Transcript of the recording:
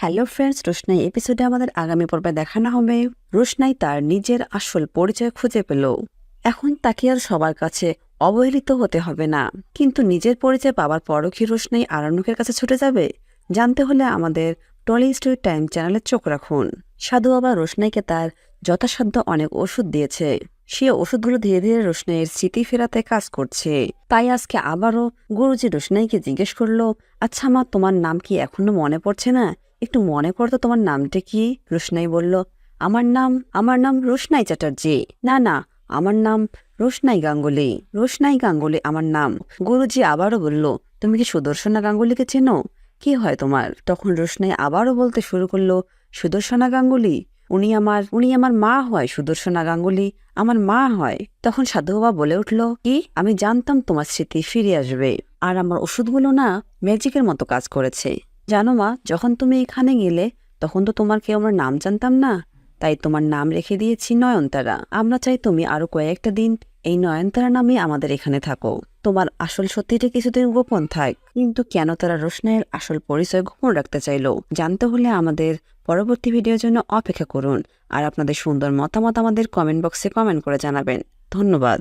Hello friends রোশনাই এপিসোডে আমাদের আগামী পর্বে দেখানো হবে। রোশনাই তার নিজের আসল পরিচয় খুঁজে পেল। এখন তাকে আর সবার কাছে অবহেলিত হতে হবে না। কিন্তু নিজের পরিচয় পাওয়ার পরও কি রোশনাই আরণ্যকের কাছে ছুটে যাবে? জানতে হলে আমাদের টলি স্টোরি টাইম চ্যানেলে চোখ রাখুন। সাধু বাবা রোশনাইকে তার যথাসাধ্য অনেক ওষুধ দিয়েছে। সে ওষুধগুলো ধীরে ধীরে রোশনাইয়ের স্মৃতি ফেরাতে কাজ করছে। তাই আজকে আবারও গুরুজি রোশনাইকে জিজ্ঞেস করল আচ্ছা মা, তোমার নাম কি এখনও মনে পড়ছে না? একটু মনে করতো তোমার নামটা কি? রোশনাই বলল, আমার নাম আমার নাম রোশনাই চ্যাটার্জি। না না, আমার নাম রোশনাই গাঙ্গুলি। রোশনাই গাঙ্গুলি, আমার নাম। গুরুজি আবারও বলল, তুমি কি সুদর্শনা গাঙ্গুলিকে চেনো? কি হয় তোমার? তখন রোশনাই আবারও বলতে শুরু করল, সুদর্শনা গাঙ্গুলি? উনি আমার উনি আমার মা হয়, সুদর্শনা গাঙ্গুলি। আমার মা হয়। তখন সাধু বাবা বলে উঠল, কি? আমি জানতাম তোমার স্মৃতি ফিরে আসবে। আর আমার ওষুধগুলো না ম্যাজিকের মতো কাজ করেছে। জানো মা, যখন তুমি এখানে গেলে, তখন তো তোমার কেউ আমার নাম জানতাম না। তাই তোমার নাম রেখে দিয়েছি নয়নতারা। আমরা চাই তুমি আরও কয়েকটা দিন এই নয়নতারা নামে আমাদের এখানে থাকো। তোমার আসল সত্যিটা কিছুদিন গোপন থাক। কিন্তু কেন তারা রোশনাইয়ের আসল পরিচয় গোপন রাখতে চাইল? জানতে হলে আমাদের পরবর্তী ভিডিওর জন্য অপেক্ষা করুন। আর আপনাদের সুন্দর মতামত আমাদের কমেন্ট বক্সে কমেন্ট করে জানাবেন। ধন্যবাদ।